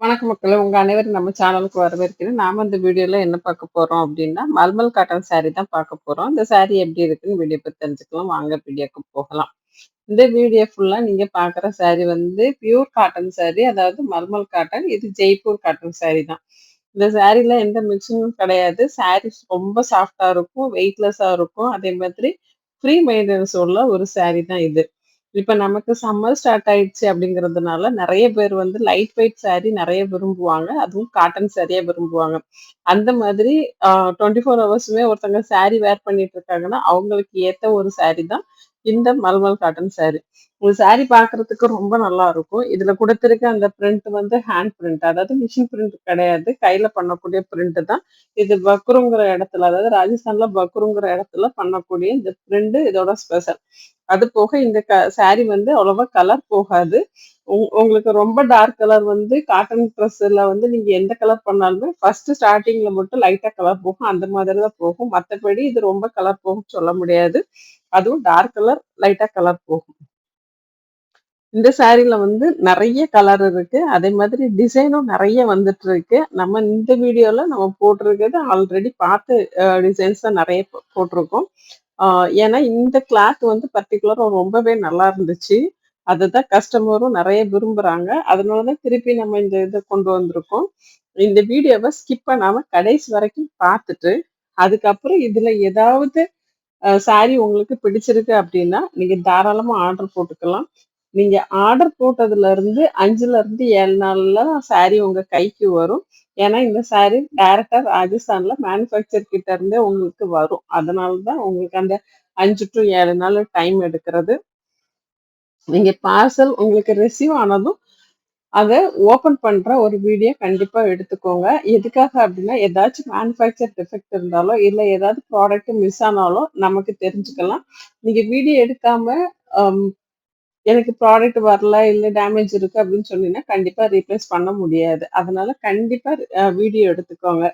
வணக்கம் மக்களை உங்க அனைவரும் நம்ம சேனலுக்கு வரவேற்கிறேன். நாம இந்த வீடியோல என்ன பார்க்க போறோம் அப்படின்னா மல்மல் காட்டன் சாரி தான் பார்க்க போறோம். இந்த சாரி எப்படி இருக்குன்னு வீடியோ பத்தி தெரிஞ்சுக்கலாம். வாங்க வீடியோக்கு போகலாம். இந்த வீடியோ ஃபுல்லா நீங்க பார்க்குற சாரி வந்து பியூர் காட்டன் சாரி. அதாவது மல்மல் காட்டன். இது ஜெய்ப்பூர் காட்டன் சாரி தான். இந்த சாரில எந்த மிக்சிங்கும் கிடையாது. சாரீஸ் ரொம்ப சாஃப்ட்டா இருக்கும். வெயிட்லெஸ்ஸா இருக்கும். அதே மாதிரி ஃப்ரீ மெயின்டெனன்ஸ் உள்ள ஒரு சாரி தான் இது. இப்ப நமக்கு சம்மர் ஸ்டார்ட் ஆயிடுச்சு அப்படிங்கிறதுனால நிறைய பேர் வந்து லைட் வெயிட் சாரி நிறைய விரும்புவாங்க. அதுவும் காட்டன் சாரியா விரும்புவாங்க. அந்த மாதிரி டுவெண்ட்டி ஃபோர் ஹவர்ஸுமே ஒருத்தங்க சாரி வேர் பண்ணிட்டு இருக்காங்கன்னா, அவங்களுக்கு ஏத்த ஒரு சாரி தான் இந்த மல்மல் காட்டன் சாரி. இந்த சாரி பார்க்கறதுக்கு ரொம்ப நல்லா இருக்கும். இதுல கொடுத்திருக்க அந்த பிரிண்ட் வந்து ஹேண்ட் பிரிண்ட். அதாவது மிஷின் பிரிண்ட் கிடையாது. கையில பண்ணக்கூடிய பிரிண்ட் தான். இது பக்ருங்கிற இடத்துல அதாவது ராஜஸ்தான்ல பக்ருங்கிற இடத்துல பண்ணக்கூடிய இந்த பிரிண்ட் இதோட ஸ்பெஷல். அது போக இந்த க சாரி வந்து அவ்வளவா கலர் போகாது. உங்களுக்கு ரொம்ப டார்க் கலர் வந்து காட்டன் ட்ரெஸ்ல வந்து நீங்க எந்த கலர் பண்ணாலுமே ஃபர்ஸ்ட் ஸ்டார்டிங்ல மட்டும் லைட்டா கலர் போகும். அந்த மாதிரி தான் போகும். மற்றபடி இது ரொம்ப கலர் போகும் சொல்ல முடியாது. அதுவும் டார்க் கலர், லைட்டா கலர் போகும். இந்த சாரியில வந்து நிறைய கலர் இருக்கு. அதே மாதிரி டிசைனும் நிறைய வந்துட்டு இருக்கு. நம்ம இந்த வீடியோல நம்ம போட்டிருக்கிறது ஆல்ரெடி பார்த்து டிசைன்ஸ் தான் நிறைய போட்டிருக்கோம். ஏன்னா இந்த கிளாத் வந்து பர்ட்டிகுலரா ரொம்பவே நல்லா இருந்துச்சு. அதுதான் கஸ்டமரும் நிறைய விரும்புறாங்க. அதனால தான் திருப்பி நம்ம இந்த இதை கொண்டு வந்திருக்கோம். இந்த வீடியோவை ஸ்கிப் பண்ணாம கடைசி வரைக்கும் பார்த்துட்டு, அதுக்கப்புறம் இதுல ஏதாவது சாரி உங்களுக்கு பிடிச்சிருக்கு அப்படின்னா நீங்க தாராளமா ஆர்டர் போட்டுக்கலாம். நீங்க ஆர்டர் போட்டதுலருந்து 5லருந்து 7 நாள்ல சாரி உங்க கைக்கு வரும். ஏன்னா இந்த சாரி டைரக்ட்டா ராஜஸ்தான்ல மேனுஃபேக்சர் கிட்ட இருந்தே உங்களுக்கு வரும். அதனால தான் உங்களுக்கு அந்த அஞ்சு டூ ஏழு நாள் டைம் எடுக்கிறது. நீங்க பார்சல் உங்களுக்கு ரிசீவ் ஆனதும், அதை ஓப்பன் பண்ற ஒரு வீடியோ கண்டிப்பா எடுத்துக்கோங்க. எதுக்காக அப்படின்னா ஏதாச்சும் மேனுஃபேக்சர் டிஃபெக்ட் இருந்தாலோ, இல்ல ஏதாவது ப்ராடக்ட் மிஸ் ஆனாலோ நமக்கு தெரிஞ்சுக்கலாம். நீங்க வீடியோ எடுக்காம எனக்கு ப்ராடக்ட் வரல, இல்ல டேமேஜ் இருக்கு அப்படின்னு சொன்னீங்கன்னா, கண்டிப்பா ரீப்ளேஸ் பண்ண முடியாது. அதனால கண்டிப்பா வீடியோ எடுத்துக்கோங்க.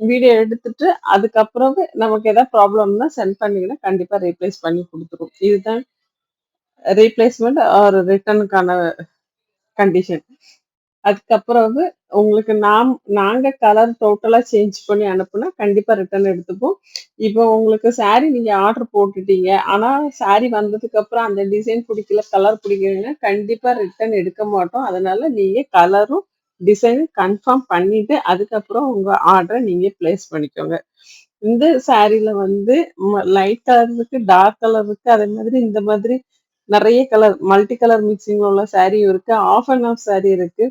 வீடியோ எடுத்துட்டு அதுக்கப்புறம் நமக்கு ஏதாவது ப்ராப்ளம்னா சென்ட் பண்ணீங்கன்னா, கண்டிப்பா ரீப்ளேஸ் பண்ணி கொடுத்துரும் இதுதான் ரீப்ளேஸ்மெண்ட் ஆர் ரிட்டனுக்கான கண்டிஷன். அதுக்கப்புறம் வந்து உங்களுக்கு நாம் நாங்கள் கலர் டோட்டலாக சேஞ்ச் பண்ணி அனுப்புனா, கண்டிப்பாக ரிட்டர்ன் எடுத்துப்போம். இப்போ உங்களுக்கு சாரீ நீங்கள் ஆர்டர் போட்டுட்டீங்க. ஆனால் சாரீ வந்ததுக்கப்புறம் அந்த டிசைன் பிடிக்கல, கலர் பிடிக்கலன்னா, கண்டிப்பாக ரிட்டர்ன் எடுக்க மாட்டோம். அதனால நீங்கள் கலரும், டிசைனும் கன்ஃபார்ம் பண்ணிட்டு, அதுக்கப்புறம் உங்கள் ஆர்டரை நீங்கள் பிளேஸ் பண்ணிக்கோங்க. இந்த சாரில வந்து லைட் கலர் இருக்கு, டார்க் கலர் இருக்குது அதே மாதிரி இந்த மாதிரி நிறைய கலர் மல்டி கலர் மிக்சிங்ல உள்ள சாரியும் இருக்கு. ஆஃப் அண்ட் ஆஃப் சாரி இருக்கு.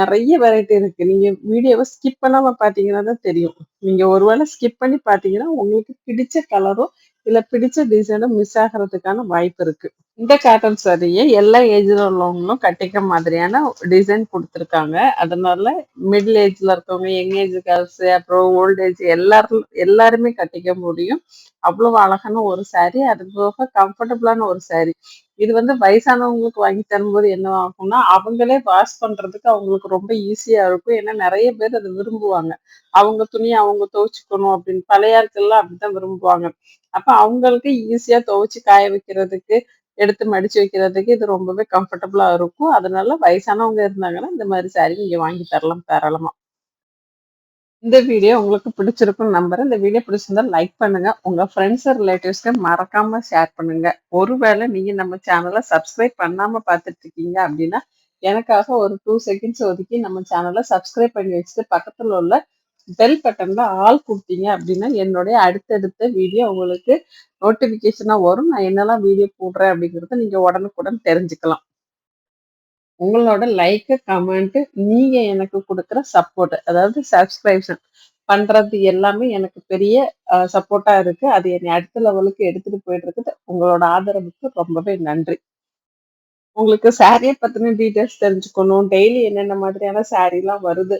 நிறைய வெரைட்டி இருக்கு. நீங்க வீடியோவை ஸ்கிப் பண்ணாம பாத்தீங்கன்னா தான் தெரியும். நீங்க ஒருவேளை ஸ்கிப் பண்ணி பாத்தீங்கன்னா உங்களுக்கு பிடிச்ச கலரோ, இல்ல பிடிச்ச டிசைனோ மிஸ் ஆகுறதுக்கான வாய்ப்பு இருக்கு. இந்த காட்டன் சாரிய எல்லா ஏஜ்ல உள்ளவங்களும் கட்டிக்க மாதிரியான டிசைன் கொடுத்துருக்காங்க அதனால மிடில் ஏஜ்ல இருக்கவங்க, யங் ஏஜ் கேர்ள்ஸ், அப்புறம் ஓல்ட் ஏஜ் எல்லாரும் எல்லாருமே கட்டிக்க முடியும். அவ்வளவு அழகான ஒரு சாரி. அது போக கம்ஃபர்டபுளான ஒரு சாரி. இது வந்து வயசானவங்களுக்கு வாங்கி தரும்போது என்ன ஆகும்னா, அவங்களே வாஷ் பண்றதுக்கு அவங்களுக்கு ரொம்ப ஈஸியா இருக்கும். ஏன்னா நிறைய பேர் அதை விரும்புவாங்க. அவங்க துணியை அவங்க துவச்சிக்கணும் அப்படின்னு பழைய ஆட்கள்லாம் விரும்புவாங்க. அப்ப அவங்களுக்கு ஈஸியா துவச்சு காய வைக்கிறதுக்கு, எடுத்து மடிச்சு வைக்கிறதுக்கு இது ரொம்பவே கம்ஃபர்டபுளா இருக்கும். அதனால வயசானவங்க இருந்தாங்கன்னா, இந்த மாதிரி சாரி நீங்க வாங்கி தரலாம் தாராளமா. இந்த வீடியோ உங்களுக்கு பிடிச்சிருக்கும்னு நம்புறேன். இந்த வீடியோ பிடிச்சிருந்தா லைக் பண்ணுங்க. உங்க ஃப்ரெண்ட்ஸ், ரிலேட்டிவ்ஸ்க்கு மறக்காம ஷேர் பண்ணுங்க. ஒருவேளை நீங்க நம்ம சேனல சப்ஸ்கிரைப் பண்ணாம பார்த்துட்டு இருக்கீங்க அப்படின்னா எனக்காக ஒரு டூ செகண்ட்ஸ் ஒதுக்கி நம்ம சேனலை சப்ஸ்கிரைப் பண்ணி வச்சுட்டு, பக்கத்துல உள்ள பெல் பட்டன்ல ஆல் கொடுத்தீங்க அப்படின்னா என்னுடைய அடுத்தடுத்த வீடியோ உங்களுக்கு நோட்டிஃபிகேஷனாக வரும். நான் என்னெல்லாம் வீடியோ போடுறேன் அப்படிங்கிறத நீங்கள் உடனுக்குடன் தெரிஞ்சுக்கலாம். உங்களோட லைக்கு கமெண்ட்டு நீங்கள் எனக்கு கொடுக்குற சப்போர்ட். அதாவது சப்ஸ்கிரைப்ஷன் பண்ணுறது எல்லாமே எனக்கு பெரிய சப்போர்ட்டாக இருக்குது அது என்னை அடுத்த லெவலுக்கு எடுத்துகிட்டு போயிட்டு இருக்குது. உங்களோட ஆதரவுக்கு ரொம்பவே நன்றி. உங்களுக்கு சாரியை பற்றின டீட்டெயில்ஸ் தெரிஞ்சுக்கணும். டெய்லி என்னென்ன மாதிரியான சாரீலாம் வருது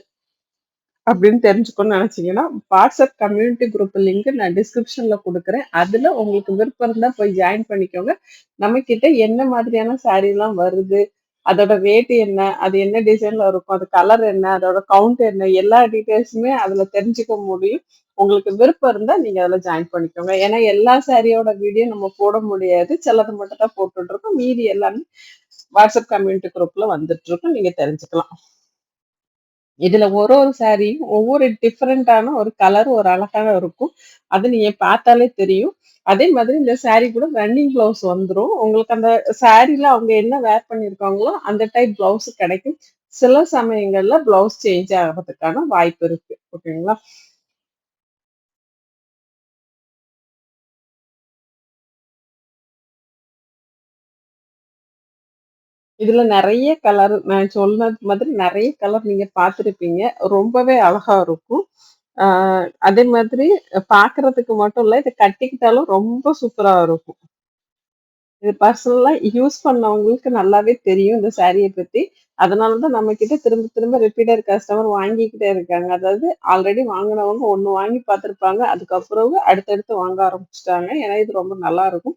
அப்படின்னு தெரிஞ்சுக்கணும்னு நினைச்சீங்கன்னா வாட்ஸ்அப் கம்யூனிட்டி குரூப் லிங்க் நான் டிஸ்கிரிப்ஷன்ல கொடுக்குறேன் அதுல உங்களுக்கு விருப்பம் இருந்தா போய் ஜாயின் பண்ணிக்கோங்க. நம்மகிட்ட என்ன மாதிரியான சாரிலாம் வருது, அதோட ரேட் என்ன, அது என்ன டிசைன்ல இருக்கும், அது கலர் என்ன, அதோட கவுண்ட் என்ன, எல்லா டீட்டெயில்ஸுமே அதுல தெரிஞ்சுக்க முடியும். உங்களுக்கு விருப்பம் இருந்தா நீங்க அதுல ஜாயின் பண்ணிக்கோங்க. ஏன்னா எல்லா சாரியோட வீடியோ நம்ம போட முடியாது. சிலது மட்டும் தான் போட்டுட்ருக்கோம். மீதி எல்லாமே வாட்ஸ்அப் கம்யூனிட்டி குரூப்ல வந்துட்டுருக்கும். நீங்க தெரிஞ்சுக்கலாம். இதுல ஒரு ஒரு சாரியும் ஒவ்வொரு டிஃப்ரெண்டான ஒரு கலர் ஒரு அழகாக இருக்கும். அது நீங்க பார்த்தாலே தெரியும். அதே மாதிரி இந்த சாரி கூட ரன்னிங் ப்ளவுஸ் வந்துடும் உங்களுக்கு அந்த சாரியில அவங்க என்ன வேர் பண்ணியிருக்காங்களோ, அந்த டைப் ப்ளவுஸ் கிடைக்கும். சில சமயங்கள்ல ப்ளவுஸ் சேஞ்ச் ஆகிறதுக்கான வாய்ப்பு இருக்கு. ஓகேங்களா? இதுல நிறைய கலர் நான் சொன்னது மாதிரி நிறைய கலர் நீங்க பார்த்துருப்பீங்க ரொம்பவே அழகா இருக்கும். அதே மாதிரி பார்க்கறதுக்கு மட்டும் இல்ல, இதை கட்டிக்கிட்டாலும் ரொம்ப சூப்பரா இருக்கும். இது பர்சனலா யூஸ் பண்ணவங்களுக்கு நல்லாவே தெரியும் இந்த சாரியை பத்தி. அதனால தான் நம்மகிட்ட திரும்ப திரும்ப ரிப்பீட்டர் கஸ்டமர் வாங்கிக்கிட்டே இருக்காங்க. அதாவது ஆல்ரெடி வாங்கினவங்க ஒன்னு வாங்கி பார்த்துருப்பாங்க. அதுக்கப்புறம் அடுத்தடுத்து வாங்க ஆரம்பிச்சுட்டாங்க. ஏன்னா இது ரொம்ப நல்லா இருக்கும்